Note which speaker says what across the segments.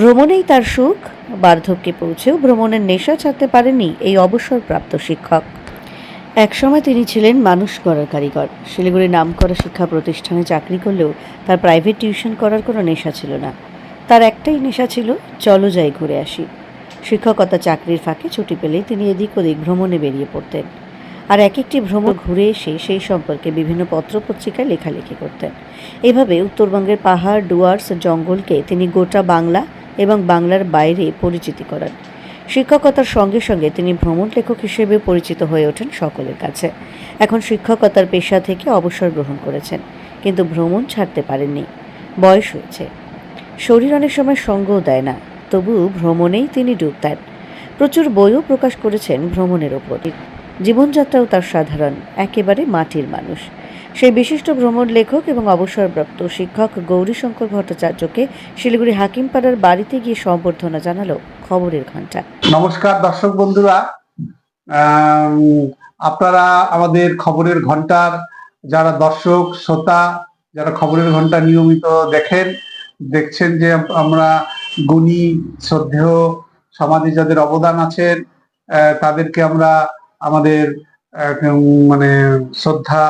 Speaker 1: ভ্রমণেই তার সুখ, বার্ধক্যে পৌঁছেও ভ্রমণের নেশা ছাড়তে পারেনি এই অবসরপ্রাপ্ত শিক্ষক। একসময় তিনি ছিলেন মানুষ গড়ার কারিগর। শিলিগুড়ি নাম করা শিক্ষা প্রতিষ্ঠানে চাকরি করলেও তার প্রাইভেট টিউশন করার কোনো নেশা ছিল না। তার একটাই নেশা ছিল, চলো যাই ঘুরে আসি। শিক্ষকতা চাকরির ফাঁকে ছুটি পেলেই তিনি এদিক ওদিক ভ্রমণে বেরিয়ে পড়তেন। আর এক একটি ভ্রমণ ঘুরে এসে সেই সম্পর্কে বিভিন্ন পত্রপত্রিকায় লেখালেখি করতেন। এভাবে উত্তরবঙ্গের পাহাড়, ডুয়ার্স, জঙ্গলকে তিনি গোটা বাংলা এবং বাংলার বাইরে পরিচিতি করান। শিক্ষকতার সঙ্গে সঙ্গে তিনি ভ্রমণ লেখক হিসেবে পরিচিত হয়ে ওঠেন সকলের কাছে। এখন শিক্ষকতার পেশা থেকে অবসর গ্রহণ করেছেন, কিন্তু ভ্রমণ ছাড়তে পারেননি। বয়স হয়েছে। শরীর অনেক সময় সঙ্গও দেয় না তবু ভ্রমণেই তিনি ডুব দেন। প্রচুর বইও প্রকাশ করেছেন ভ্রমণের ওপর। জীবনযাত্রাও তার সাধারণ, একেবারে মাটির মানুষ। সেই বিশিষ্ট ভ্রমণ লেখক এবং অবসরপ্রাপ্ত শিক্ষক গৌরীশঙ্কর ভট্টাচার্যকে শিলিগুড়ি হাকিমপাড়ার বাড়িতে গিয়ে সম্বর্ধনা জানালো খবরের ঘণ্টা।
Speaker 2: নমস্কার দর্শক বন্ধুরা। আপনারা আমাদের খবরের ঘণ্টার যারা দর্শক, শ্রোতা, যারা খবরের ঘণ্টা নিয়মিত দেখেন, দেখছেন যে আমরা গুণী, শ্রদ্ধেয় সমাজে যাদের অবদান আছেন তাদেরকে আমরা আমাদের মানে শ্রদ্ধা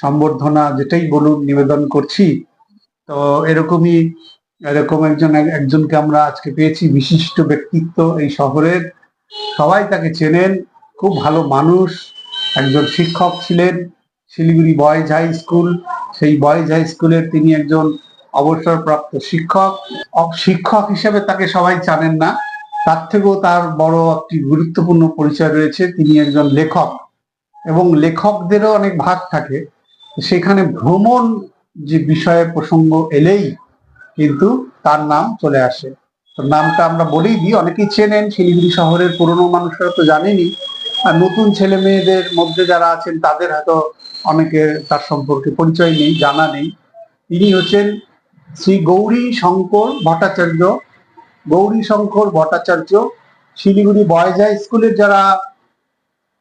Speaker 2: সম্বর্ধনা যেটাই বলুন, নিবেদন করছি। তো এরকমই এরকম একজন, একজনকে আমরা আজকে পেয়েছি, বিশিষ্ট ব্যক্তিত্ব এই শহরের। সবাই তাকে চেনেন, খুব ভালো মানুষ, একজন শিক্ষক ছিলেন, শিলিগুড়ি বয়েজ হাই স্কুল। সেই বয়েজ হাই স্কুলের তিনি একজন অবসরপ্রাপ্ত শিক্ষক। শিক্ষক হিসেবে তাকে সবাই জানেন না। তার থেকেও তার বড় একটি গুরুত্বপূর্ণ পরিচয় রয়েছে। তিনি একজন লেখক এবং লেখকদেরও অনেক ভাগ থাকে। সেখানে ভ্রমণ যে বিষয়ে প্রসঙ্গ এলেই কিন্তু তার নাম চলে আসে। নামটা আমরা বলেই দিই, অনেকেই চেনেন শিলিগুড়ি শহরের পুরনো মানুষরা তো জানেনই। আর নতুন ছেলে মেয়েদের মধ্যে যারা আছেন, তাদের হয়তো অনেকে তার সম্পর্কে পরিচয় নেই, জানা নেই। তিনি হচ্ছেন শ্রী গৌরী শঙ্কর ভট্টাচার্য। গৌরী শঙ্কর ভট্টাচার্য শিলিগুড়ি বয়েজ হাই স্কুলের যারা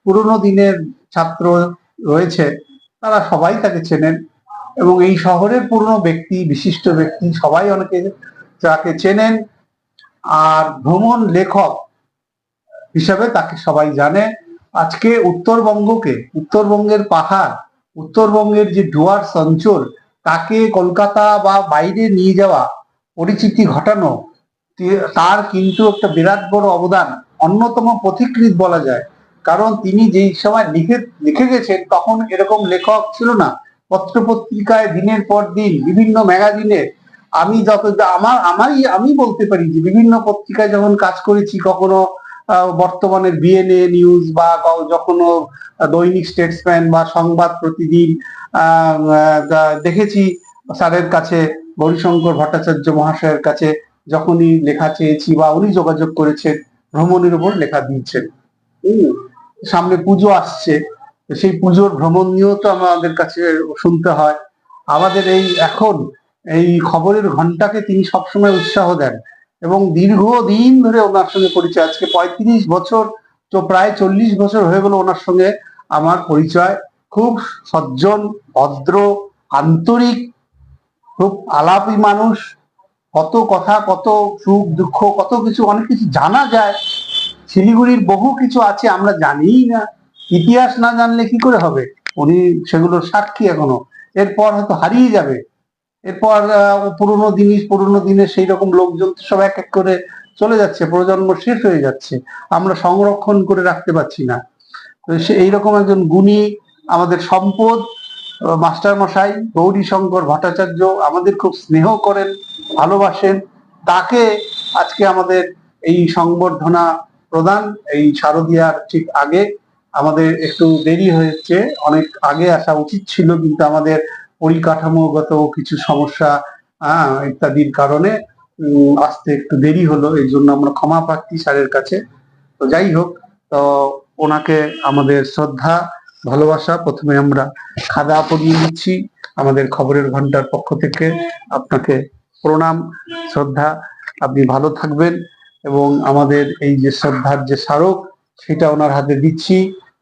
Speaker 2: পুরনো দিনের ছাত্র রয়েছে তারা সবাই তাকে চেনেন এবং এই শহরের পুরনো ব্যক্তি, বিশিষ্ট ব্যক্তি সবাই অনেকে যাকে চেনেন। আর ভ্রমণ লেখক হিসাবে তাকে সবাই জানে। আজকে উত্তরবঙ্গকে, উত্তরবঙ্গের পাহাড়, উত্তরবঙ্গের যে ডুয়ার্স অঞ্চল, তাকে কলকাতা বা বাইরে নিয়ে যাওয়া পরিচিতি ঘটানো তার কিন্তু একটা বিরাট বড় অবদান, অন্যতম পথিকৃৎ বলা যায়। কারণ তিনি যেই সময় লিখে লিখে গেছেন, তখন এরকম লেখক ছিল না। পত্রপত্রিকায় দিনের পর দিন, বিভিন্ন ম্যাগাজিনে, আমি যত, আমার, আমারই, আমি বলতে পারি যে বিভিন্ন পত্রিকায় যখন কাজ করেছি, কখনো বর্তমানের বিএনএ নিউজ বা যখনো দৈনিক স্টেটসম্যান বা সংবাদ প্রতিদিন দেখেছি, স্যারের কাছে গৌরীশঙ্কর ভট্টাচার্য মহাশয়ের কাছে, যখনই লেখা চেয়েছি বা উনি যোগাযোগ করেছেন, ভ্রমণের উপর লেখা দিয়েছেন। সামনে পুজো আসছে সেই পুজোর ভ্রমণ নিয়েও তো আমাদের কাছে শুনতে হয়। আমাদের এই এখন এই খবরের ঘন্টাকে তিনি সবসময় উৎসাহ দেন এবং দীর্ঘদিন ধরে ওনার সঙ্গে পরিচয়, আজকে পঁয়ত্রিশ বছর, তো প্রায় চল্লিশ বছর হয়ে গেল ওনার সঙ্গে আমার পরিচয়। খুব সজ্জন, ভদ্র, আন্তরিক, খুব আলাপী মানুষ। কত কথা, কত সুখ, দুঃখ, কত কিছু, অনেক কিছু জানা যায়। শিলিগুড়ির বহু কিছু আছে, আমরা জানিই না। ইতিহাস না জানলে কি করে হবে? উনি সেগুলোর সাক্ষী এখনও। এরপর হয়তো হারিয়ে যাবে। এরপর পুরনো জিনিস, পুরোনো দিনের সেই রকম লোকজন সব এক এক করে চলে যাচ্ছে, প্রজন্ম শেষ হয়ে যাচ্ছে। আমরা সংরক্ষণ করে রাখতে পারছি না। তো সে এইরকম একজন গুণী আমাদের সম্পদ মাস্টার মশাই গৌরী শঙ্কর ভট্টাচার্য আমাদের খুব স্নেহ করেন, ভালোবাসেন। তাকে আজকে আমাদের এই সংবর্ধনা প্রদান এই শারদিয়ার ঠিক আগে আমাদের একটু দেরি হয়েছে, অনেক আগে আসা উচিত ছিল কিন্তু আমাদের পরিকাঠামোগত কিছু সমস্যা ইত্যাদির কারণে আসতে একটু দেরি হলো, এই জন্য আমরা ক্ষমা প্রার্থী স্যারের কাছে। তো যাই হোক, তো ওনাকে আমাদের শ্রদ্ধা, ভালোবাসা, প্রথমে আমরা খাদা পরিয়ে দিচ্ছি। আমাদের খবরের ঘণ্টার পক্ষ থেকে আপনাকে প্রণাম, শ্রদ্ধা। আপনি ভালো থাকবেন। এবং আমাদের এই যে শ্রদ্ধার যে স্মারক সেটা ওনার হাতে দিচ্ছি।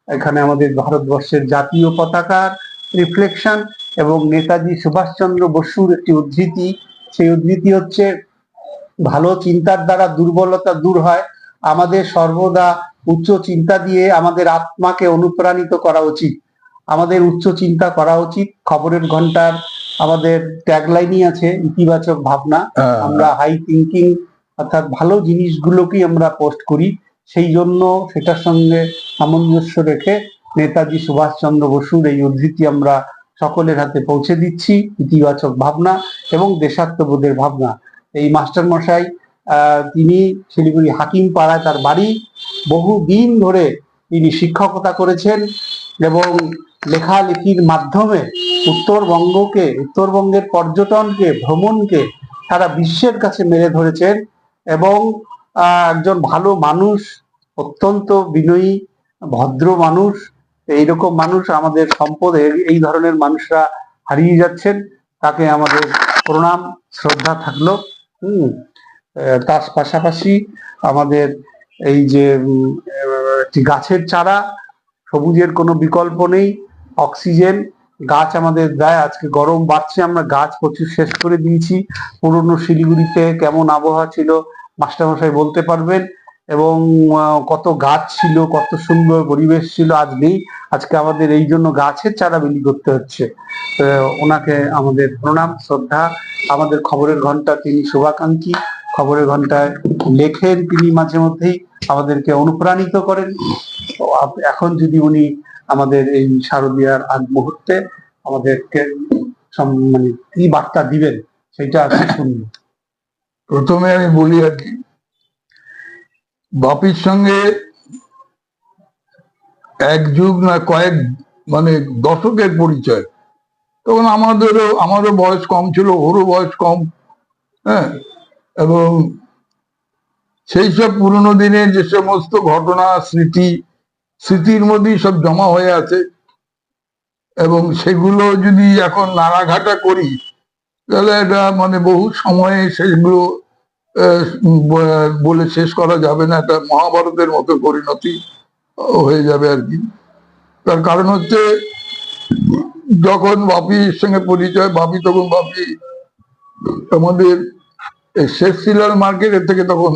Speaker 2: এখানে আমাদের ভারতবর্ষের জাতীয় পতাকার রিফ্লেকশন এবং নেতাজি সুভাষচন্দ্র বসুর একটি উদ্ধৃতি। সেই উদ্ধৃতি হচ্ছে ভালো চিন্তার দ্বারা দুর্বলতা দূর হয়। আমাদের সর্বদা উচ্চ চিন্তা দিয়ে আমাদের আত্মাকে অনুপ্রাণিত করা উচিত। আমাদের উচ্চ চিন্তা করা উচিত। খবরের ঘণ্টার আমাদের ট্যাগলাইনই আছে ইতিবাচক ভাবনা। আমরা হাই থিঙ্কিং অর্থাৎ ভালো জিনিসগুলোকেই আমরা পোস্ট করি। সেই জন্য সেটার সঙ্গে সামঞ্জস্য রেখে নেতাজি সুভাষচন্দ্র বসুর এই উদ্ধৃতি আমরা সকলের হাতে পৌঁছে দিচ্ছি, ইতিবাচক ভাবনা এবং দেশাত্মবোধের ভাবনা। এই মাস্টার মশাই তিনি শিলিগুড়ি হাকিম পাড়ায় তার বাড়ি বহু দিন ধরে তিনি শিক্ষকতা করেছেন এবং লেখালেখির মাধ্যমে উত্তরবঙ্গকে, উত্তরবঙ্গের পর্যটনকে, ভ্রমণকে সারা বিশ্বের কাছে মেরে ধরেছেন। এবং একজন ভালো মানুষ, অত্যন্ত বিনয়ী, ভদ্র মানুষ, এইরকম মানুষ আমাদের সম্পদ, এই- ধরনের মানুষরা হারিয়ে যাচ্ছেন, তাকে আমাদের প্রণাম, শ্রদ্ধা থাকল। হুম তার পাশাপাশি আমাদের এই যে একটি গাছের চারা, সবুজের কোনো বিকল্প নেই, অক্সিজেন, গাছ আমাদের দেয়, আজকে গরম বাড়ছে, আমরা গাছ প্রচুর শেষ করে দিয়েছি, পুরনো শিলিগুড়িতে কেমন আবহাওয়া ছিল মাস্টারমশাই বলতে পারবেন এবং কত গাছ ছিল, কত সুন্দর পরিবেশ ছিল আজ নেই। আজকে আমাদের এই জন্য গাছের চারা বিলি করতে হচ্ছে। ওনাকে আমাদের প্রণাম, শ্রদ্ধা। আমাদের খবরের ঘণ্টা তিনি শুভাকাঙ্ক্ষী। খবরের ঘন্টায় লেখেন তিনি মাঝে মধ্যেই। আমাদেরকে অনুপ্রাণিত করেন। এখন যদি উনি আমাদের এই শারদীয়ার আগ মুহূর্তে আমাদেরকে মানে কি বার্তা দিবেন সেটা শুনব
Speaker 3: প্রথমে আমি বলি আর কি, বাপির সঙ্গে এক যুগ না কয়েক মানে দশকের পরিচয়। তখন আমাদেরও, আমারও বয়স কম ছিল, ওরও বয়স কম হ্যাঁ? এবং সেই সব পুরোনো দিনের যে সমস্ত ঘটনা, স্মৃতি, স্মৃতির মধ্যেই সব জমা হয়ে আছে। এবং সেগুলো যদি এখন নাড়াঘাটা করি তাহলে এটা মানে বহু সময়ে সেগুলো বলে শেষ করা যাবে না, এটা মহাভারতের মতো পরিণতি হয়ে যাবে আর কি। তার কারণ হচ্ছে, যখন বাপির সঙ্গে পরিচয় বাপি তখন বাপি আমাদের শেখ সিলার মার্কেটের থেকে তখন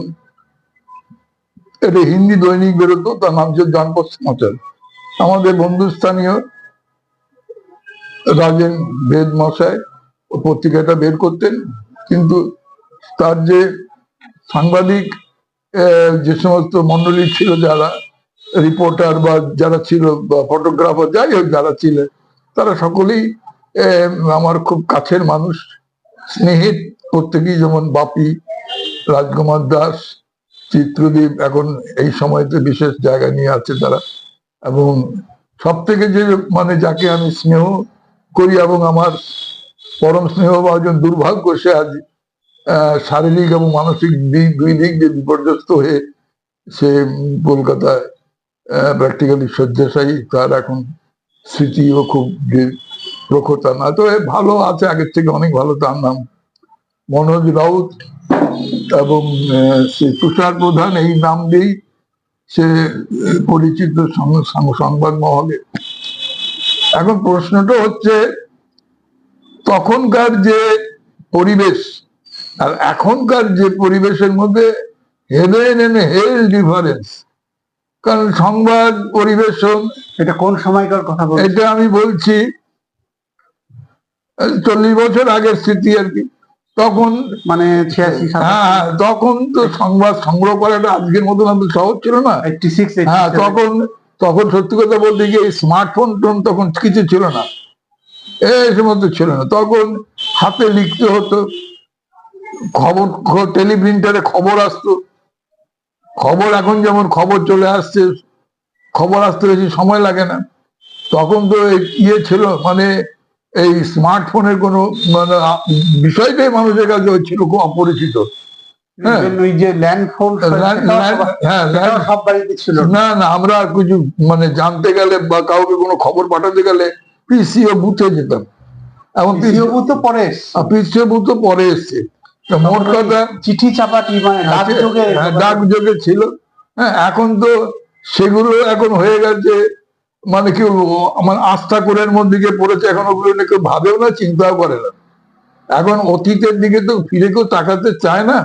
Speaker 3: এটা হিন্দি দৈনিক বেরোতো, তার নাম ছিল জনপথ সমাচার। আমাদের বন্ধুস্থানীয় রাজেন বেদ মশাই ও পত্রিকাটা বের করতেন, কিন্তু তার যে সাংবাদিক যে সমস্ত মন্ডলী ছিল যারা, রিপোর্টার বা যারা ছিল, বা ফটোগ্রাফার যাই হোক যারা ছিলেন তারা সকলেই আমার খুব কাছের মানুষ স্নেহিত প্রত্যেকেই যেমন বাপি, রাজকুমার দাস, চিত্রদীপ, এখন এই সময়তে বিশেষ জায়গা নিয়ে আছে তারা, এবং সব থেকে যে মানে যাকে আমি স্নেহ করি এবং আমার পরম স্নেহ বা ভাজন দুর্ভাগ্য সে আজ শারীরিক এবং মানসিক দিক দুই দিক দিয়ে বিপর্যস্ত হয়ে সে কলকাতায় প্র্যাকটিক্যালি শয্যাশায়ী। তার এখন স্মৃতিও খুব প্রখরতা। না তো ভালো আছে, আগের থেকে অনেক ভালো। তার নাম মনোজ রাউত এবং তুষার প্রধান। এই নাম দিয়েই সে পরিচিত সংবাদ মহলে। এখন প্রশ্নটা হচ্ছে তখনকার যে পরিবেশ আর এখনকার যে পরিবেশের মধ্যে হেভেন এন্ড হেল ডিফারেন্স। কারণ সংবাদ পরিবেশন
Speaker 2: এটা কোন সময়কার কথা বলছেন?
Speaker 3: এটা আমি বলছি চল্লিশ বছর আগের স্মৃতি আর কি। তখন
Speaker 2: মানে ছিয়াশি
Speaker 3: হ্যাঁ হ্যাঁ, তখন তো সংবাদ সংগ্রহ করাটা আজকের মতন এত সহজ ছিল না। হ্যাঁ তখন তখন সত্যি কথা বলতে গিয়ে স্মার্টফোন টোন তখন কিছু ছিল না। এই সমস্ত ছিল না তখন হাতে লিখতে হতো খবর টেলিপ্রিন্টারে খবর আসতো খবর এখন যেমন খবর চলে আসছে খবর আসতে বেশি সময় লাগে না তখন তো ইয়ে ছিল মানে এই স্মার্টফোনের কোনো মানে বিষয়টাই মানুষের কাছে ছিল খুব অপরিচিত হ্যাঁ। হ্যাঁ।
Speaker 2: না
Speaker 3: না আমরা কিছু মানে জানতে গেলে বা কাউকে কোনো খবর পাঠাতে গেলে পিসিও বুথে যেতাম। এবং
Speaker 2: দ্বিতীয় বুথ তো পরে
Speaker 3: পিসিও বুথ পরে এসছে। মোট কথা
Speaker 2: চিঠি চাপাটি মানে ডাকযোগে
Speaker 3: হ্যাঁ, ছিল। হ্যাঁ এখন তো সেগুলো এখন হয়ে গেছে। মানে কি বলব আমার আস্থা করের মধ্যে গিয়ে পড়েছে এখন ওগুলো নিয়ে কেউ ভাবেও না চিন্তাও করে না। এখন অতীতের দিকে তো ফিরে কেউ তাকাতে চায় না।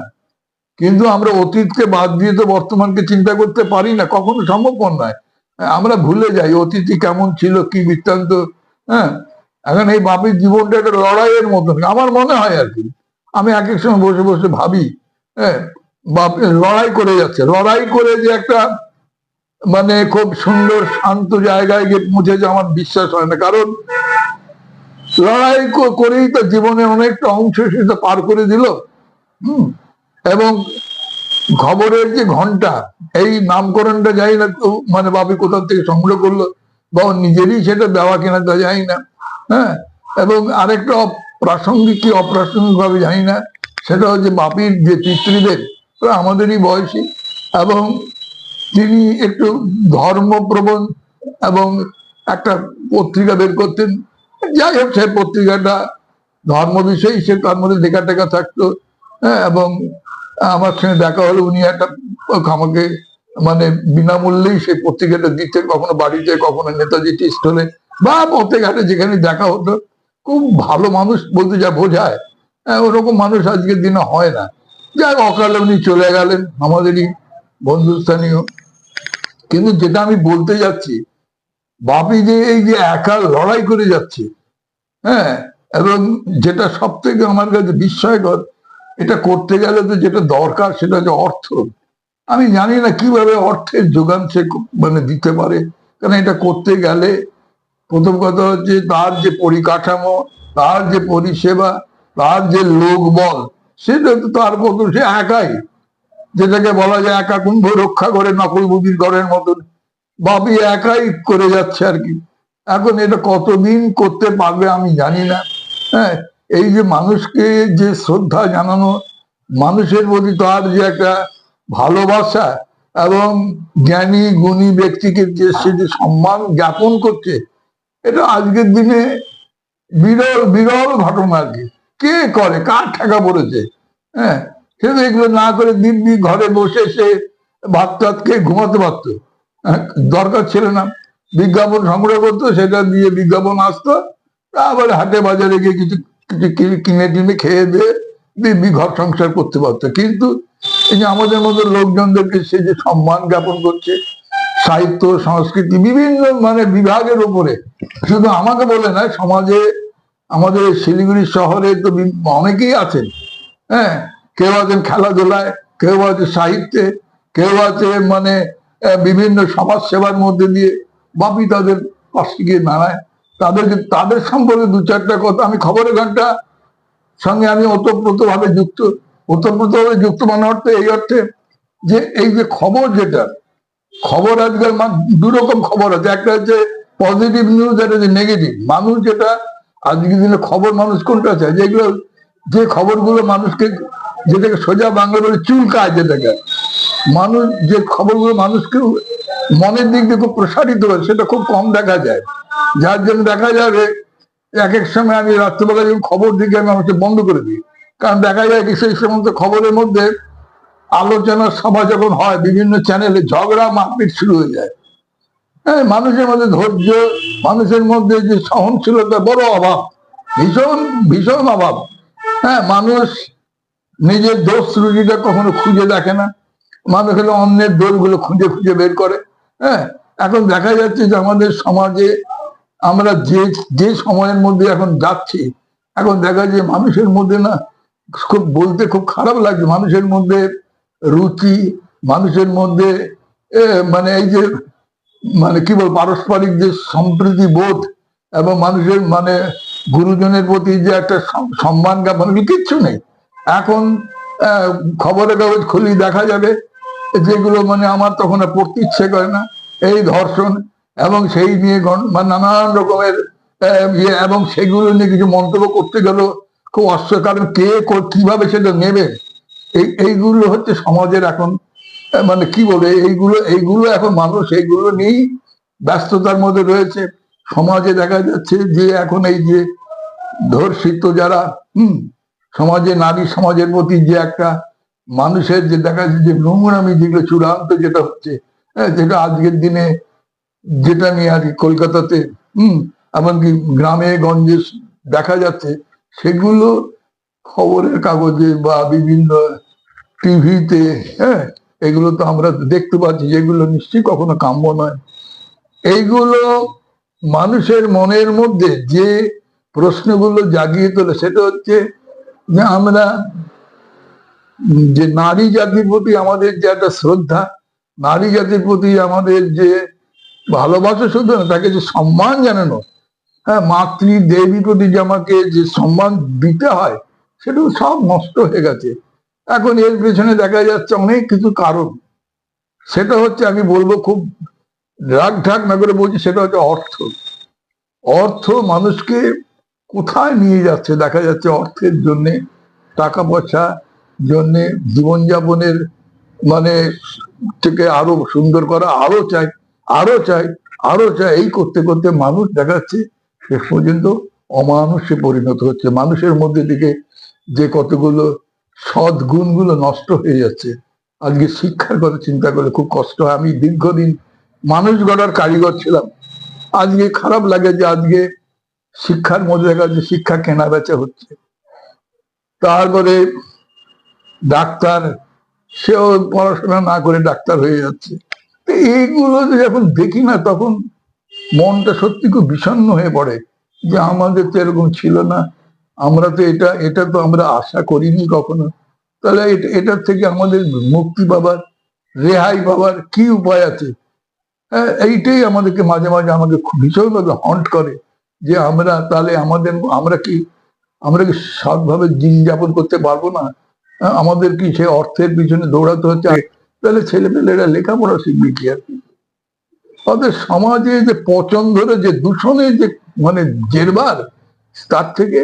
Speaker 3: কিন্তু আমরা অতীতকে বাদ দিয়ে তো বর্তমানকে চিন্তা করতে পারি না কখনো সম্ভবপর নয়। আমরা ভুলে যাই অতীতে কেমন ছিল কি বৃত্তান্ত হ্যাঁ এখন এই বাপির জীবনটা একটা লড়াইয়ের মতন আমার মনে হয় আর কি, আমি এক এক সময় বসে বসে ভাবি হ্যাঁ বাপ লড়াই করে যাচ্ছে। লড়াই করে যে একটা মানে খুব সুন্দর, শান্ত জায়গায় গিয়ে পৌঁছেছে আমার বিশ্বাস হয় না। কারণ লড়াই করেই তো জীবনে অনেকটা অংশ সে তো পার করে দিল। হুম? এবং খবরের যে ঘণ্টা, এই নামকরণটা যাই না মানে বাপি কোথা থেকে সংগ্রহ করল? বা নিজেরই সেটা দেওয়া কিনা তা জানি না হ্যাঁ? এবং আরেকটা প্রাসঙ্গিক কি অপ্রাসঙ্গিক ভাবে জানি না, সেটা হচ্ছে বাপির যে পিতৃদেব আমাদেরই বয়সী এবং তিনি একটু ধর্মপ্রবণ এবং একটা পত্রিকা বের করতেন। যাই হোক, সেই পত্রিকাটা ধর্ম বিষয়ী সে তার মধ্যে লেখা টেখা থাকতো হ্যাঁ? এবং আমার সঙ্গে দেখা হলো, উনি একটা আমাকে মানে বিনামূল্যেই সেই পত্রিকাটা দিতেন কখনো বাড়িতে কখনো নেতাজি টিস্ট হলে বা পথে ঘাটে যেখানে দেখা হতো। খুব ভালো মানুষ বলতে যা বোঝায় হ্যাঁ, ওরকম মানুষ আজকের দিনে হয় না। যাই হোক, অকালে উনি চলে গেলেন আমাদেরই বন্ধুস্থানীয়। কিন্তু যেটা আমি বলতে যাচ্ছি বাপি যে এই যে একা লড়াই করে যাচ্ছে হ্যাঁ এবং যেটা সব থেকে আমার কাছে বিস্ময়কর এটা করতে গেলে তো যেটা দরকার সেটা হচ্ছে অর্থ। আমি জানি না কীভাবে অর্থের যোগান সে মানে দিতে পারে। কারণ এটা করতে গেলে প্রথম কথা হচ্ছে তার যে পরিকাঠামো, তার যে পরিষেবা, তার যে লোকবল সেটা তো তার মতো, সে একাই। যেটাকে বলা যায় একা কুম্ভ রক্ষা করে নকল বুদির ঘরের মতন। বাবি একাই করে যাচ্ছে আর কি। এখন এটা কতদিন করতে পারবে আমি জানি না। হ্যাঁ এই যে মানুষকে যে শ্রদ্ধা জানানো, মানুষের প্রতি তার যে একটা ভালোবাসা এবং জ্ঞানী গুণী ব্যক্তিকে যে সে যে সম্মান জ্ঞাপন করছে এটা আজকের দিনে বিরল বিরল ঘটনা আর কি। কে করে? কার ঠেকা পড়েছে? হ্যাঁ? সে তো এগুলো না করে দিব্যি ঘরে বসে সে ভাত টাত খেয়ে ঘুমাতে পারতো। হ্যাঁ, দরকার ছিল না। বিজ্ঞাপন সংগ্রহ করতো সেটা দিয়ে বিজ্ঞাপন আসতো। তারপরে হাটে বাজারে গিয়ে কিছু কিছু কিনে টিনে খেয়ে দিয়ে দিব্যি ঘর সংসার করতে পারতো। কিন্তু এই যে আমাদের মতো লোকজনদেরকে সে যে সম্মান জ্ঞাপন করছে, সাহিত্য, সংস্কৃতি, বিভিন্ন মানে বিভাগের উপরে, শুধু আমাকে বলে না সমাজে, আমাদের শিলিগুড়ি শহরে তো অনেকেই আছেন। হ্যাঁ কেউ আছেন খেলাধুলায়, কেউ আছে সাহিত্যে, কেউ আছে মানে বিভিন্ন সমাজ সেবার মধ্যে দিয়ে বাপি তাদের পাশে গিয়ে দাঁড়ায়। তাদেরকে তাদের সম্পর্কে দু চারটা কথা আমি খবরের ঘণ্টা সঙ্গে আমি ওতপ্রোত ভাবে যুক্ত ওতপ্রোত ভাবে যুক্ত মানে অর্থে এই অর্থে যে এই যে খবর যেটা, খবর আজকাল মা- দু রকম খবর আছে। একটা হচ্ছে পজিটিভ নিউজ একটা হচ্ছে নেগেটিভ মানুষ যেটা, আজকের দিনে খবর মানুষ কোনটা চায়? যেগুলো যে খবরগুলো মানুষকে, যেটাকে সোজা বাংলা বলে চুলকায় যেটাকে। মানুষ, যে খবরগুলো মানুষকে মনের দিক দিয়ে খুব প্রসারিত হয় সেটা খুব কম দেখা যায়। যার জন্য দেখা যাবে এক এক সময় আমি রাত্রেবেলা যখন খবর দিকে আমি আমাকে বন্ধ করে দিই। কারণ দেখা যায় কি, সেই সমস্ত খবরের মধ্যে আলোচনা সভা যখন হয়, বিভিন্ন চ্যানেলে ঝগড়া, মারপিট শুরু হয়ে যায়। হ্যাঁ মানুষের মধ্যে ধৈর্য, মানুষের মধ্যে যে সহনশীলতা, বড় অভাব, ভীষণ ভীষণ অভাব। হ্যাঁ মানুষ নিজের দোষ ত্রুটিটা কখনো খুঁজে দেখে না। মানুষ হলো অন্যের দোষগুলো খুঁজে খুঁজে বের করে। হ্যাঁ এখন দেখা যাচ্ছে যে আমাদের সমাজে আমরা যে যে সময়ের মধ্যে এখন যাচ্ছি, এখন দেখা যায় মানুষের মধ্যে না খুব বলতে খুব খারাপ লাগছে। মানুষের মধ্যে রুচি, মানুষের মধ্যে মানে এই যে মানে কি বল পারস্পরিক যে সম্প্রীতি বোধ এবং মানুষের মানে গুরুজনের প্রতি যে একটা সম- সম্মান জ্ঞাপন কিচ্ছু নেই। এখন খবরের কাগজ খুলি দেখা যাবে, যেগুলো মানে আমার তখন পড়তে ইচ্ছে করে না। এই ধর্ষণ এবং সেই নিয়ে নানান রকমের ইয়ে এবং সেগুলো নিয়ে কিছু মন্তব্য করতে গেল। খুব অস্ত্র কারণ কে কো- কীভাবে সেটা নেবে? এই এইগুলো হচ্ছে সমাজের এখন মানে কি বলে এইগুলো এইগুলো এখন মানুষ এইগুলো নিয়েই ব্যস্ততার মধ্যে রয়েছে। সমাজে দেখা যাচ্ছে যে এখন এই যে ধর্ষিত যারা হুম সমাজে নারী সমাজের প্রতি যে একটা মানুষের যে দেখা যাচ্ছে যে নোংরামি যেগুলো চূড়ান্ত যেটা হচ্ছে হ্যাঁ, যেটা আজকের দিনে যেটা নিয়ে আর কি কলকাতাতে, হুম এমনকি গ্রামে গঞ্জে দেখা যাচ্ছে, সেগুলো খবরের কাগজে বা বিভিন্ন টিভিতে হ্যাঁ এগুলো তো আমরা দেখতে পাচ্ছি, যেগুলো নিশ্চয়ই কখনো কাম্য নয়। এইগুলো মানুষের মনের মধ্যে যে প্রশ্নগুলো জাগিয়ে তোলে, সেটা হচ্ছে যে আমরা যে নারী জাতির প্রতি আমাদের যে একটা শ্রদ্ধা, নারী জাতির প্রতি আমাদের যে ভালোবাসা শুধু না, তাকে যে সম্মান জানানো হ্যাঁ মাতৃ, দেবী প্রতি যে আমাকে যে সম্মান দিতে হয়, সেটাও সব নষ্ট হয়ে গেছে। এখন এর পেছনে দেখা যাচ্ছে অনেক কিছু কারণ। সেটা হচ্ছে, আমি বলব খুব রাগ ঢাক না করে বলছি, সেটা হচ্ছে অর্থ। অর্থ মানুষকে কোথায় নিয়ে যাচ্ছে? দেখা যাচ্ছে অর্থের জন্যে টাকা পয়সা জন্যে, জীবনযাপনের মানে থেকে আরও সুন্দর করা আরও চাই। আরও চাই আরও চাই, এই করতে করতে মানুষ দেখাচ্ছে শেষ পর্যন্ত অমানুষে পরিণত হচ্ছে। মানুষের মধ্যে দিকে যে কতগুলো সৎ গুণগুলো নষ্ট হয়ে যাচ্ছে, আজকে শিক্ষার কথা চিন্তা করলে খুব কষ্ট হয়। আমি দীর্ঘদিন মানুষ গড়ার কারিগর ছিলাম। আজকে খারাপ লাগে যে আজকে শিক্ষার মধ্যে দেখা যাচ্ছে শিক্ষা কেনা বেচা হচ্ছে। তারপরে ডাক্তার, সেও পড়াশোনা না করে ডাক্তার হয়ে যাচ্ছে। এইগুলো যখন দেখি না তখন মনটা সত্যি খুব বিষণ্ণ হয়ে পড়ে যে আমাদের তো এরকম ছিল না আমরা তো এটা এটা তো আমরা আশা করিনি কখনো। তাহলে এটা- এটার থেকে আমাদের মুক্তি পাবার রেহাই পাবার কি উপায় আছে? হ্যাঁ এইটাই আমাদেরকে মাঝে মাঝে আমাকে ভীষণভাবে হন্ট করে যে আমরা তাহলে আমাদের আমরা কি আমরা কি সৎভাবে দিন যাপন করতে পারব না? হ্যাঁ, আমাদের কি সে অর্থের পিছনে দৌড়াতে হচ্ছে? তাহলে ছেলেপেলেরা লেখাপড়া শিখবে কি আর? তাদের সমাজে যে পচন ধরে, যে দূষণের যে মানে জেরবার, তার থেকে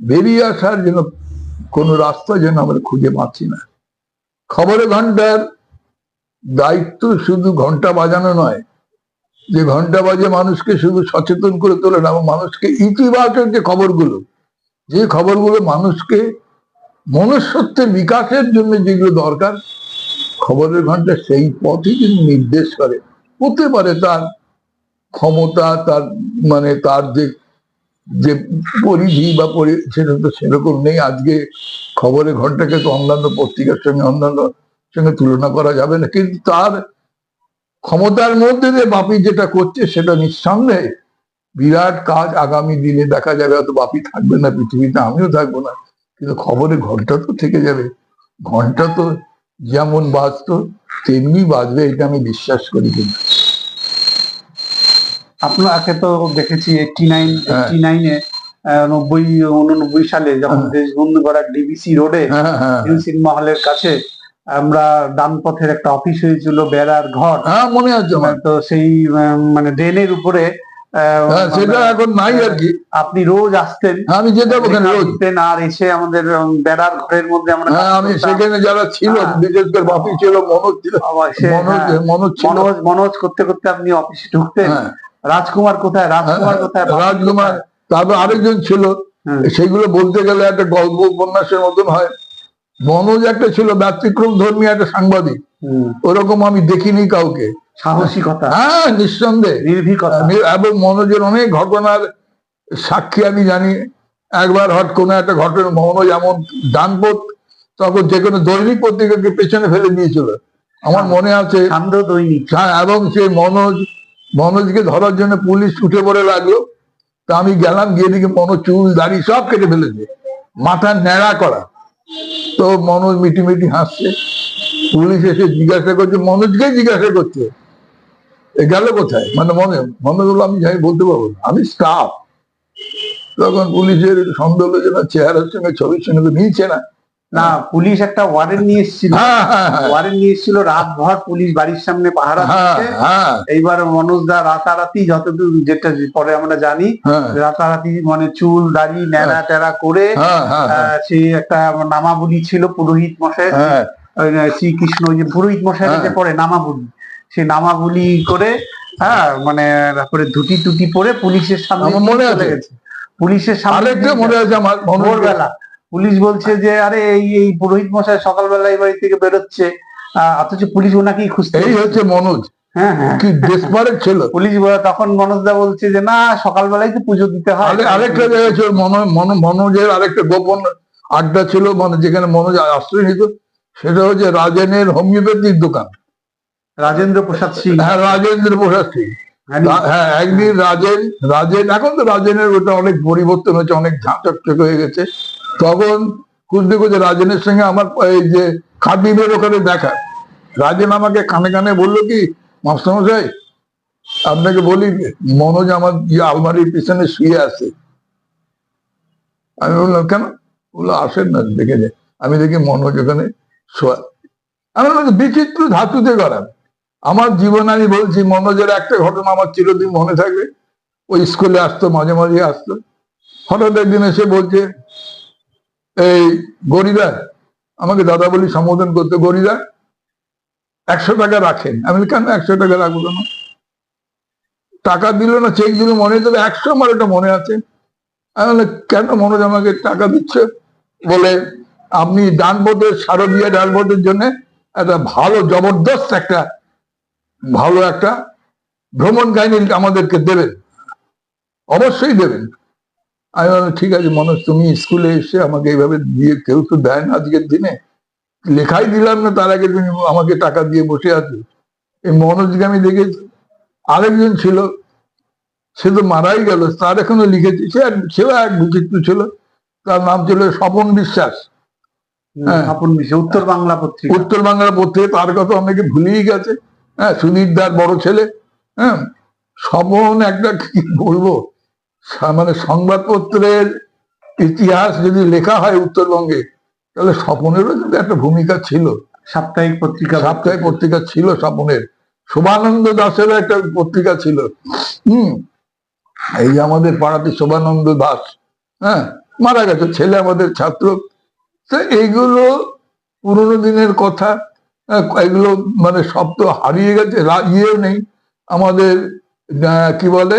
Speaker 3: বেরিয়ে আসার যেন কোনো রাস্তা যেন আমরা খুঁজে পাচ্ছি না। খবরের ঘণ্টার দায়িত্ব শুধু ঘণ্টা বাজানো নয়, যে ঘণ্টা বাজে মানুষকে শুধু সচেতন করে তোলে না, মানুষকে ইতিবাচক যে খবরগুলো যে খবরগুলো মানুষকে মনুষ্যত্বের বিকাশের জন্য যেগুলো দরকার খবরের ঘণ্টা সেই পথই কিন্তু নির্দেশ করে। হতে পারে তার ক্ষমতা, তার মানে তার যে যে পরিধি বা পরি- সেটা তো সেরকম নেই। আজকে খবরের ঘন্টাকে তো অন্যান্য পত্রিকার সঙ্গে, অন্যান্য সঙ্গে তুলনা করা যাবে না। কিন্তু তার ক্ষমতার মধ্যে যে বাপি যেটা করছে সেটা নিঃসন্দেহে বিরাট কাজ আগামী দিনে দেখা যাবে। হয়তো বাপি থাকবে না, পৃথিবীতে আমিও থাকব না। কিন্তু খবরের ঘণ্টা তো থেকে যাবে। ঘণ্টা তো যেমন বাজতো তেমনি বাজবে এটা আমি বিশ্বাস করি কিন্তু
Speaker 2: আপনাকে তো দেখেছি নাইন। এইটটি নাইনে নব্বই উননব্বই সালে যখন
Speaker 3: হ্যাঁ।
Speaker 2: দেশবন্ধু করা ডিবিসি রোডে
Speaker 3: হ্যাঁ হ্যাঁ
Speaker 2: সিনেমা হলের কাছে আমরা ডান পথের একটা অফিস হয়েছিল বেড়ার ঘর
Speaker 3: মনে আছে
Speaker 2: তো সেই মানে ড্রেনের উপরে
Speaker 3: সেটা এখন নাই আর কি।
Speaker 2: আপনি রোজ আসতেন।
Speaker 3: হ্যাঁ, আমি যেতাম ওখানে রোজ।
Speaker 2: আর এসে আমাদের বেড়ার ঘরের মধ্যে আমরা
Speaker 3: হ্যাঁ আমি সেখানে যারা ছিল
Speaker 2: হ্যাঁ।
Speaker 3: বিশেষ করে বাপি ছিল মনোজ ছিল মনোজ
Speaker 2: হ্যাঁ,
Speaker 3: মনোজ
Speaker 2: মনোজ করতে করতে আপনি অফিসে ঢুকতেন।
Speaker 3: হ্যাঁ।
Speaker 2: রাজকুমার কোথায়? রাজকুমার কোথায়?
Speaker 3: রাজকুমার? তারপর আরেকজন ছিল। সেগুলো বলতে গেলে একটা গল্প উপন্যাসের মতন হয়। মনোজ একটা ছিল ব্যতিক্রম ধর্মী একটা সাংবাদিক। ওরকম আমি দেখিনি কাউকে।
Speaker 2: সাহসিকতা
Speaker 3: হ্যাঁ নিঃসন্দেহে।
Speaker 2: নির্ভীকতা।
Speaker 3: এবং মনোজের অনেক ঘটনার সাক্ষী আমি জানি। একবার হট কোনো একটা ঘটনা মনোজ এমন ডানপথ তখন যে কোনো দৈনিক পত্রিকাকে পেছনে ফেলে দিয়েছিল আমার মনে আছে
Speaker 2: দৈনিক।
Speaker 3: হ্যাঁ এবং সেই মনোজ মনোজকে ধরার জন্য পুলিশ উঠে পড়ে লাগল। তা আমি গেলাম গিয়ে দেখি মনোজ চুল দাড়ি সব কেটে ফেলেছে। মাথা ন্যাড়া করা। তো মনোজ মিটি মিটি হাসছে। পুলিশ এসে জিজ্ঞাসা করছে মনোজকে জিজ্ঞাসা করছে। গেল কোথায়? মানে মনে মনে হলো আমি যাই বলতে পারব না। আমি স্টাফ তখন পুলিশের সন্দেহ হলো যে না চেহারার সঙ্গে ছবির সঙ্গে মিলছে না।
Speaker 2: না পুলিশ একটা ওয়ারেন্ট নিয়ে এসেছিল।
Speaker 3: হ্যাঁ হ্যাঁ হ্যাঁ
Speaker 2: ওয়ারেন্ট নিয়ে এসেছিল রাত ভর পুলিশ বাড়ির সামনে পাহারা
Speaker 3: হ্যাঁ
Speaker 2: দিচ্ছে।
Speaker 3: হ্যাঁ।
Speaker 2: এইবার মনোজ দা রাতারাতি যতদূর যেটা পরে আমরা জানি
Speaker 3: হ্যাঁ।
Speaker 2: রাতারাতি মানে চুল দাড়ি ন্যাড়া টেরা করে
Speaker 3: হ্যাঁ হ্যাঁ হ্যাঁ।
Speaker 2: সেই একটা নামাবলি ছিল পুরোহিত মশাই।
Speaker 3: হ্যাঁ।
Speaker 2: শ্রীকৃষ্ণ ওই যে পুরোহিত মশাই
Speaker 3: হ্যাঁ।
Speaker 2: পড়ে নামাবলি। সেই নামাবলি করে হ্যাঁ মানে তারপরে ধুতি টুটি পরে পুলিশের সামনে
Speaker 3: মনে
Speaker 2: চলে। গেছে। পুলিশের সামনে
Speaker 3: মনে আছে আমার
Speaker 2: ভোরবেলা। পুলিশ বলছে যে আরে এই এই পুরোহিত মশাই সকালবেলা এই বাড়ি থেকে বেরোচ্ছে। অথচ পুলিশ ওনাকেই খুঁজতে
Speaker 3: এই হচ্ছে মনোজ।
Speaker 2: হ্যাঁ হ্যাঁ।
Speaker 3: কি ডেসপারেট ছিল।
Speaker 2: পুলিশ তখন মনোজদা বলছে যে না সকালবেলায় তো পুজো দিতে হয়।
Speaker 3: আরেকটা জায়গা ছিল মনো- মনো- মনোজের আরেকটা গোপন আড্ডা ছিল মানে যেখানে মনোজ আশ্রয় নিত সেটা হচ্ছে রাজেনের হোমিওপ্যাথির দোকান।
Speaker 2: রাজেন্দ্র প্রসাদ সিং।
Speaker 3: হ্যাঁ রাজেন্দ্র প্রসাদ সিং।
Speaker 2: হ্যাঁ,
Speaker 3: হ্যাঁ একদিন রাজেন রাজেন এখন তো রাজেনের ওটা অনেক পরিবর্তন হয়েছে অনেক ঝাঁচক হয়ে গেছে। তখন খুঁজতে খুঁজতে রাজেনের সঙ্গে আমার এই যে খাদিমের ওখানে দেখা। রাজেন আমাকে কানে কানে বলল কি মাস্টারমশাই আপনাকে বলি মনোজ আমার আলমারির পিছনে শুয়ে আছে। আমি বললাম কেন? বলল আসেন না দেখে যে আমি দেখি মনোজ ওখানে শোয়া আমি বিচিত্র ধাতুতে করা আমার জীবনে আমি বলছি, মনোজের একটা ঘটনা আমার চিরদিন মনে থাকবে। ওই স্কুলে আসতো, মাঝে মাঝে আসতো। হঠাৎ একদিন এসে বলছে, এই গরিদা, আমাকে দাদা বলি সম্বোধন করতে, গরিদা, একশো টাকা রাখেন। আমি কেন একশো টাকা রাখব কেন? টাকা দিল না চেক দিল, মনে তবে একশো আমার এটা মনে আছে। আমি কেন মনোজ আমাকে টাকা দিচ্ছে? বলে, আপনি ডান পথের শারদীয় ডান জন্য একটা ভালো, জবরদস্ত একটা ভালো একটা ভ্রমণ কাহিনী আমাদেরকে দেবেন। অবশ্যই দেবেন। আমি বললাম ঠিক আছে মনোজ তুমি স্কুলে এসে আমাকে এইভাবে দিয়ে কেউ তো দেয় না আজকের দিনে। লেখাই দিলাম না তার আগে তুমি আমাকে টাকা দিয়ে বসে আছো। এই মনোজকে আমি দেখেছি। আরেকজন ছিল সে তো মারাই গেল। তার এখনও লিখেছি সে এক- সেও এক বিচিত্র ছিল। তার নাম ছিল স্বপন বিশ্বাস। হ্যাঁ।
Speaker 2: উত্তর বাংলা পত্রিকা।
Speaker 3: উত্তর বাংলা পত্রিকা তার কথা অনেকে ভুলেই গেছে। হ্যাঁ সুনীল দার বড় ছেলে হ্যাঁ স্বপন একটা কি বলব? মানে সংবাদপত্রের ইতিহাস যদি লেখা হয় উত্তরবঙ্গে তাহলে স্বপনেরও কিন্তু একটা ভূমিকা ছিল।
Speaker 2: সাপ্তাহিক পত্রিকা।
Speaker 3: সাপ্তাহিক পত্রিকা ছিল স্বপনের। শোভানন্দ দাসেরও একটা পত্রিকা ছিল। হম এই যে আমাদের পাড়াতে শোভানন্দ দাস হ্যাঁ মারা গেছে ছেলে আমাদের ছাত্র। তো এইগুলো পুরোনো দিনের কথা। এগুলো মানে সব তো হারিয়ে গেছে ইয়েও নেই। আমাদের কি বলে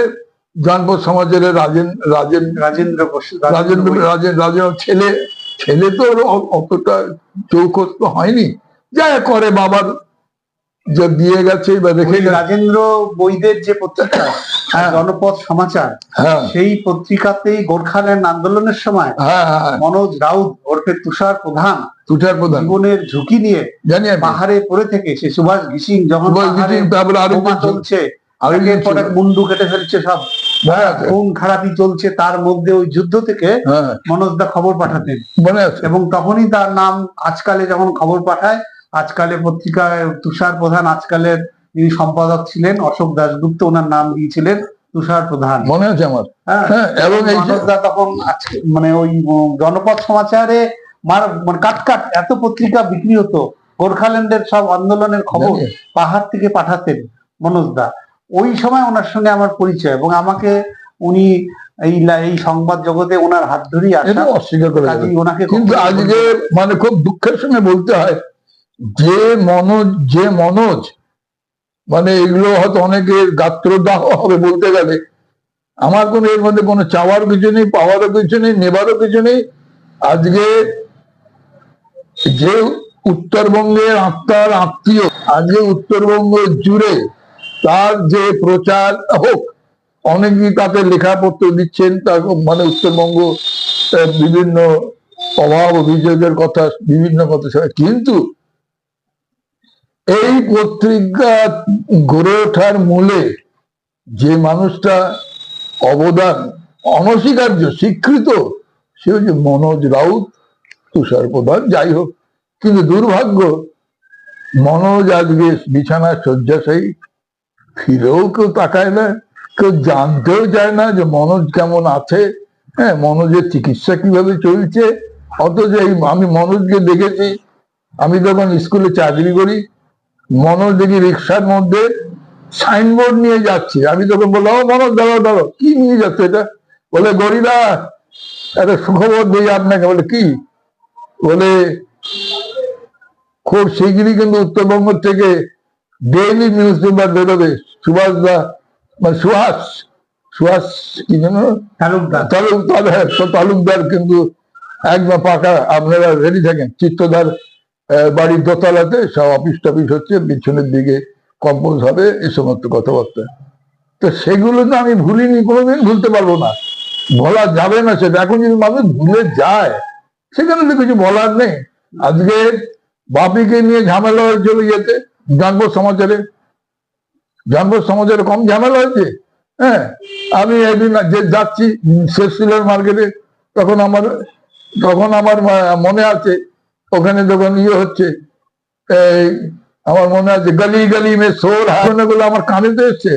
Speaker 3: জনপদ সমাজের রাজেন রাজেন
Speaker 2: রাজেন্দ্র
Speaker 3: রাজেন্দ্র রাজেন রাজেন ছেলে ছেলে তো অতটা চৌকস তো হয়নি। যা করে বাবার যে দিয়ে গেছে বা রেখে
Speaker 2: রাজেন্দ্র বৈদের যে পত্রিকা
Speaker 3: হ্যাঁ।
Speaker 2: জনপদ সমাচার
Speaker 3: হ্যাঁ।
Speaker 2: সেই পত্রিকাতেই গোর্খাল্যান্ড আন্দোলনের সময়
Speaker 3: হ্যাঁ হ্যাঁ
Speaker 2: মনোজ রাউত ওরফে তুষার প্রধান
Speaker 3: তুষার প্রধান।
Speaker 2: জীবনের ঝুঁকি নিয়ে
Speaker 3: জানি
Speaker 2: পাহাড়ে পড়ে থেকে সে সুভাষ ঘিসিং যখন
Speaker 3: তারপরে আরও
Speaker 2: চলছে মুন্ডু কেটে ফেলছে সব। খুন খারাপি চলছে তার মধ্যে ওই যুদ্ধ থেকে
Speaker 3: হ্যাঁ।
Speaker 2: মনোজদা খবর পাঠাতেন। এবং তখনই তার নাম আজকালে যখন খবর পাঠায় আজকালে পত্রিকায় তুষার প্রধান আজকালের যিনি সম্পাদক ছিলেন অশোক দাশগুপ্ত ওনার নাম দিয়েছিলেন তুষার প্রধান।
Speaker 3: মনে আছে আমার?
Speaker 2: হ্যাঁ
Speaker 3: হ্যাঁ এবং এই
Speaker 2: তখন মানে ওই জনপদ সমাচারে মার মানে কাট কাট এত পত্রিকা বিক্রি হতো। গোর্খাল্যান্ডের সব আন্দোলনের খবর পাহাড় থেকে পাঠাতেন মনোজদা ওই সময় ওনার সঙ্গে আমার পরিচয় এবং আমাকে উনি এই এই সংবাদ জগতে ওনার হাত ধরেই আসা।
Speaker 3: অস্বীকার করে
Speaker 2: ওনাকে
Speaker 3: কিন্তু আজকে মানে খুব দুঃখের সঙ্গে বলতে হয় যে মনোজ যে মনোজ মানে এগুলো হয়তো অনেকের গাত্রদাহ হবে বলতে গেলে। আমার কোনো এর মধ্যে কোনো চাওয়ার কিছু নেই, পাওয়ারও কিছু নেই, নেবারও কিছু নেই। আজকে যে উত্তরবঙ্গের আত্মার আত্মীয়, আজকে উত্তরবঙ্গ জুড়ে তার যে প্রচার হোক, অনেকেই তাতে লেখাপত্র দিচ্ছেন, তার মানে উত্তরবঙ্গ বিভিন্ন অভাব, অভিযোগের কথা, বিভিন্ন কথা, কিন্তু এই পত্রিকা গড়ে ওঠার মূলে যে মানুষটা অবদান, অনস্বীকার্য, স্বীকৃত, সে হচ্ছে মনোজ রাউত, তুষার প্রধান, যাই হোক। কিন্তু দুর্ভাগ্য, মনোজ আজকে বিছানায় শয্যাশায়ী, ফিরেও কেউ তাকায় না, কেউ জানতেও চায় না যে মনোজ কেমন আছে। হ্যাঁ মনোজের চিকিৎসা কীভাবে চলছে? অথচ এই আমি মনোজকে দেখেছি, আমি যখন স্কুলে চাকরি করি মনোজ দেখি রিক্সার মধ্যে সাইনবোর্ড নিয়ে যাচ্ছে। আমি তখন বললাম মনোজ দাঁড়াও দাঁড়াও কি নিয়ে যাচ্ছে এটা? বলে গরিদা একটা সুখবর দিই আপনাকে। বলে কি? বলে খুব শিগগিরই কিন্তু উত্তরবঙ্গ থেকে ডেইলি নিউজ পেপার বেরোবে। সুভাষ দা মানে সুহাস সুহাস কি যেন?
Speaker 2: তালুকদার।
Speaker 3: তালুকদার হ্যাঁ তালুকদার কিন্তু একদম পাকা আপনারা রেডি থাকেন। চিত্তদার বাড়ির দোতলাতে সব অফিস টফিস হচ্ছে পিছনের দিকে কম্পোজ হবে এই সমস্ত কথাবার্তা। তো সেগুলো তো আমি ভুলিনি, কোনোদিন ভুলতে পারব না। বলা যাবে না সেটা। এখন যদি মানুষ ভুলে যায়, সেখানে তো কিছু বলার নেই। আজকে বাপিকে নিয়ে ঝামেলা হয়েছিল ইয়েতে জানব সমাচারে। জানব সমাচারে, কম ঝামেলা হয়েছে। হ্যাঁ আমি একদিন যে যাচ্ছি শেষশিলার মার্কেটে, তখন আমার তখন আমার মনে আছে ওখানে যখন ইয়ে হচ্ছে আমার মনে আছে গলি গলি মে সোরগুলো আমার কানেতে এসছে।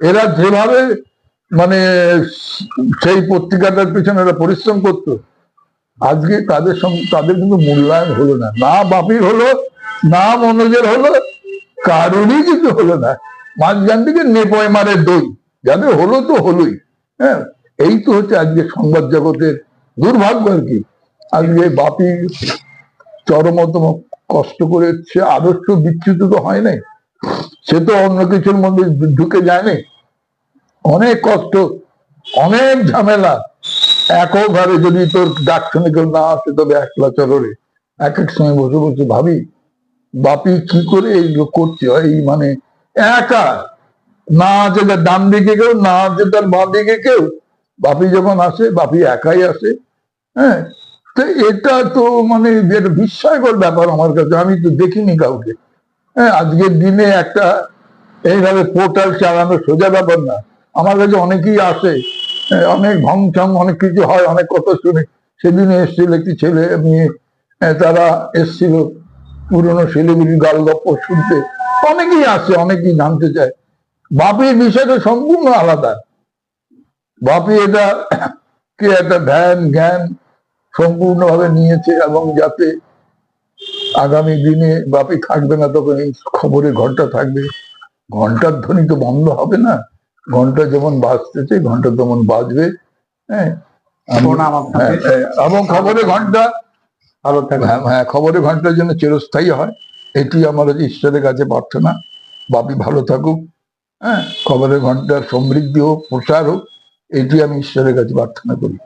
Speaker 3: এরা যেভাবে মানে সেই পত্রিকাটার পিছনে এরা পরিশ্রম করতো, আজকে তাদের সঙ্গে তাদের কিন্তু মূল্যায়ন হলো না। না বাপির হলো, না মনোজের হলো, কারোরই কিন্তু হলো না। মাঝখান থেকে নেপয় মারে দই। যাদের হলো তো হলোই হ্যাঁ? এই তো হচ্ছে আজকে সংবাদ জগতের দুর্ভাগ্য আর কি। আজকে বাপি চরমতম কষ্ট করে সে আদর্শ বিচ্যুত তো হয় নাই। সে তো অন্য কিছুর মধ্যে ঢুকে যায়নি। অনেক কষ্ট, অনেক ঝামেলা। একভাবে যদি তোর ডাক কেউ না আসে, তবে একলা চলরে এক এক সময় বসে বসে ভাবি, বাপি কি করে এইগুলো করছে? এই মানে একা। না আছে তার ডান দিকে কেউ, না আছে তার বাঁ দিকে কেউ। বাপি যখন আসে, বাপি একাই আসে। হ্যাঁ তো এটা তো মানে বিস্ময়কর ব্যাপার আমার কাছে আমি তো দেখিনি কাউকে। হ্যাঁ আজকের দিনে একটা এইভাবে পোর্টাল চালানো সোজা ব্যাপার না। আমার কাছে অনেকেই আসে হ্যাঁ, অনেক ভংচং অনেক কিছু হয় অনেক কথা শুনে। সেদিন এসেছিল একটি ছেলে মেয়ে হ্যাঁ, তারা এসেছিল পুরনো শিলিগুড়ির গাল গপ্প শুনতে। অনেকেই আসে অনেকেই জানতে চায়। বাপির বিষয়টা সম্পূর্ণ আলাদা। বাপি এটা কি একটা ধ্যান জ্ঞান সম্পূর্ণভাবে নিয়েছে এবং যাতে আগামী দিনে বাপি থাকবে না তখন এই খবরের ঘণ্টা থাকবে। ঘণ্টার ধ্বনি তো বন্ধ হবে না। ঘণ্টা যেমন বাজতেছে ঘণ্টা তেমন বাজবে। হ্যাঁ হ্যাঁ, হ্যাঁ, এবং খবরের ঘণ্টা
Speaker 2: ভালো থাকবেন।
Speaker 3: হ্যাঁ হ্যাঁ খবরের ঘণ্টার জন্য চিরস্থায়ী হয়। এটি আমার হচ্ছে ঈশ্বরের কাছে প্রার্থনা। বাপি ভালো থাকুক। হ্যাঁ খবরের ঘণ্টার সমৃদ্ধি হোক প্রসার হোক এটি আমি ঈশ্বরের কাছে প্রার্থনা করি।